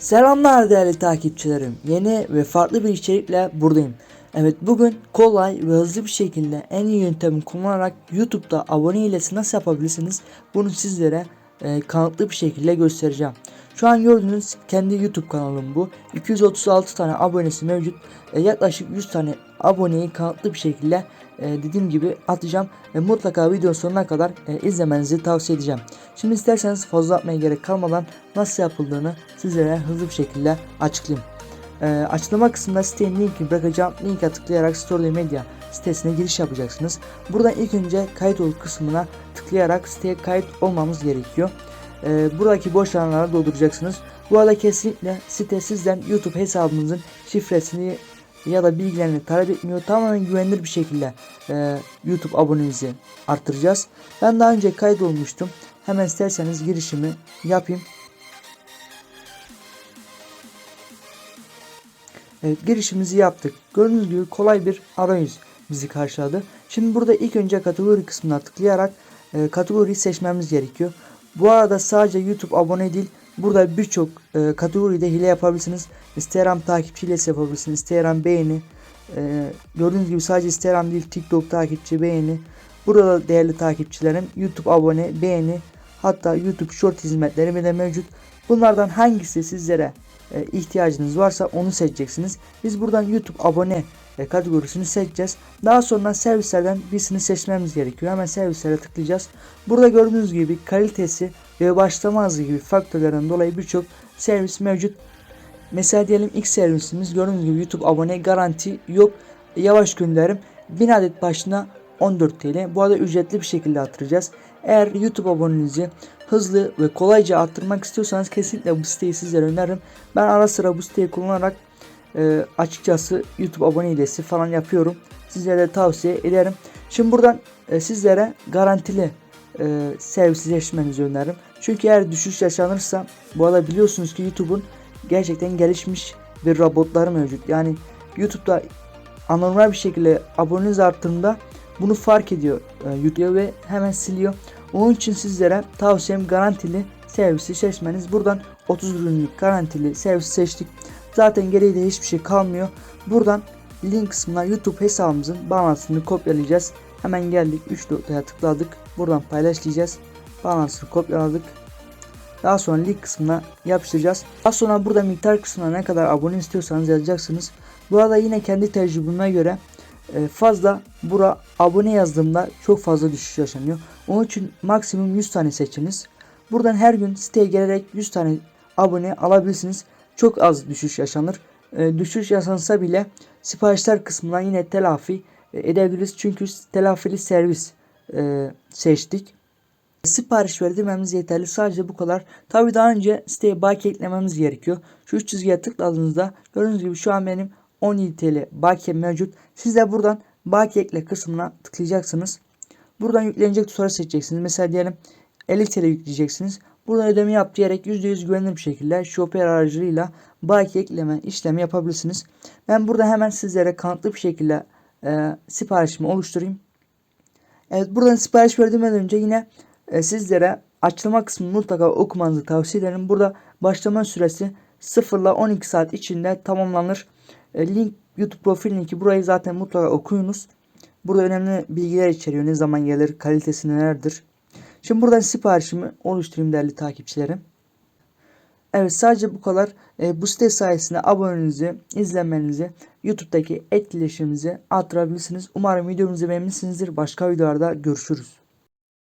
Selamlar değerli takipçilerim. Yeni ve farklı bir içerikle buradayım. Evet bugün kolay ve hızlı bir şekilde en iyi yöntemi kullanarak YouTube'da abone hilesi nasıl yapabilirsiniz bunu sizlere e, kanıtlı bir şekilde göstereceğim. Şu an gördüğünüz kendi YouTube kanalım bu. 236 tane abonesi mevcut. E, yaklaşık 100 tane aboneyi kanıtlı bir şekilde e, dediğim gibi atacağım. ve mutlaka video sonuna kadar e, izlemenizi tavsiye edeceğim. Şimdi isterseniz fazla atmaya gerek kalmadan nasıl yapıldığını sizlere hızlı bir şekilde açıklayayım. E, açıklama kısmında sitenin linkini bırakacağım. Linke tıklayarak Story Media sitesine giriş yapacaksınız. Buradan ilk önce kayıt ol kısmına tıklayarak siteye kayıt olmamız gerekiyor. E, buradaki boş alanları dolduracaksınız. Bu arada kesinlikle site sizden YouTube hesabınızın şifresini ya da bilgilerini talep etmiyor. Tamamen güvenilir bir şekilde e, YouTube abonenizi arttıracağız. Ben daha önce kayıt olmuştum. Hemen isterseniz girişimi yapayım. Evet girişimizi yaptık. Gördüğünüz gibi kolay bir arayüz bizi karşıladı. Şimdi burada ilk önce kategori kısmına tıklayarak e, kategoriyi seçmemiz gerekiyor. Bu arada sadece YouTube abone değil burada birçok e, kategoride hile yapabilirsiniz. Instagram takipçi hilesi yapabilirsiniz. Instagram beğeni. E, gördüğünüz gibi sadece Instagram değil TikTok takipçi beğeni. Burada değerli takipçilerim YouTube abone beğeni hatta YouTube short hizmetleri de mevcut. Bunlardan hangisi sizlere e, ihtiyacınız varsa onu seçeceksiniz. Biz buradan YouTube abone e, kategorisini seçeceğiz. Daha sonra servislerden birisini seçmemiz gerekiyor. Hemen servislere tıklayacağız. Burada gördüğünüz gibi kalitesi ve başlama hızı gibi faktörlerden dolayı birçok servis mevcut. Mesela diyelim ilk servisimiz gördüğünüz gibi YouTube abone garanti yok. Yavaş gönderim 1000 adet başına 14 TL. Bu arada ücretli bir şekilde artıracağız. Eğer YouTube abonenizi hızlı ve kolayca arttırmak istiyorsanız kesinlikle bu siteyi sizlere öneririm. Ben ara sıra bu siteyi kullanarak e, açıkçası YouTube abone hilesi falan yapıyorum. Sizlere de tavsiye ederim. Şimdi buradan e, sizlere garantili e, servisi seçmenizi öneririm. Çünkü eğer düşüş yaşanırsa bu arada biliyorsunuz ki YouTube'un gerçekten gelişmiş bir robotları mevcut. Yani YouTube'da anormal bir şekilde aboneniz arttığında bunu fark ediyor e, YouTube ve hemen siliyor. Onun için sizlere tavsiyem garantili servisi seçmeniz. Buradan 30 günlük garantili servisi seçtik. Zaten geriye de hiçbir şey kalmıyor. Buradan link kısmına YouTube hesabımızın bağlantısını kopyalayacağız. Hemen geldik 3 noktaya tıkladık. Buradan paylaşacağız. Bağlantısını kopyaladık. Daha sonra link kısmına yapıştıracağız. Daha sonra burada miktar kısmına ne kadar abone istiyorsanız yazacaksınız. Bu arada yine kendi tecrübeme göre fazla bura abone yazdığımda çok fazla düşüş yaşanıyor. Onun için maksimum 100 tane seçiniz. Buradan her gün siteye gelerek 100 tane abone alabilirsiniz. Çok az düşüş yaşanır. E, düşüş yaşansa bile siparişler kısmından yine telafi e, edebiliriz. Çünkü telafili servis e, seçtik. Sipariş verdirmemiz yeterli. Sadece bu kadar. Tabi daha önce siteye baki eklememiz gerekiyor. Şu üç çizgiye tıkladığınızda gördüğünüz gibi şu an benim 17 TL baki mevcut. Siz de buradan baki ekle kısmına tıklayacaksınız. Buradan yüklenecek tutarı seçeceksiniz. Mesela diyelim 50 TL yükleyeceksiniz. Buradan ödeme yap diyerek %100 güvenilir bir şekilde Shopper aracılığıyla baki ekleme işlemi yapabilirsiniz. Ben burada hemen sizlere kanıtlı bir şekilde e, siparişimi oluşturayım. Evet buradan sipariş verdiğimden önce yine e, sizlere açılma kısmını mutlaka okumanızı tavsiye ederim. Burada başlama süresi 0 ile 12 saat içinde tamamlanır. E, link YouTube profil linki burayı zaten mutlaka okuyunuz. Burada önemli bilgiler içeriyor. Ne zaman gelir, kalitesi nelerdir. Şimdi buradan siparişimi oluşturayım değerli takipçilerim. Evet sadece bu kadar. E, bu site sayesinde abonenizi, izlemenizi, YouTube'daki etkileşiminizi arttırabilirsiniz. Umarım videomuzu beğenmişsinizdir. Başka videolarda görüşürüz.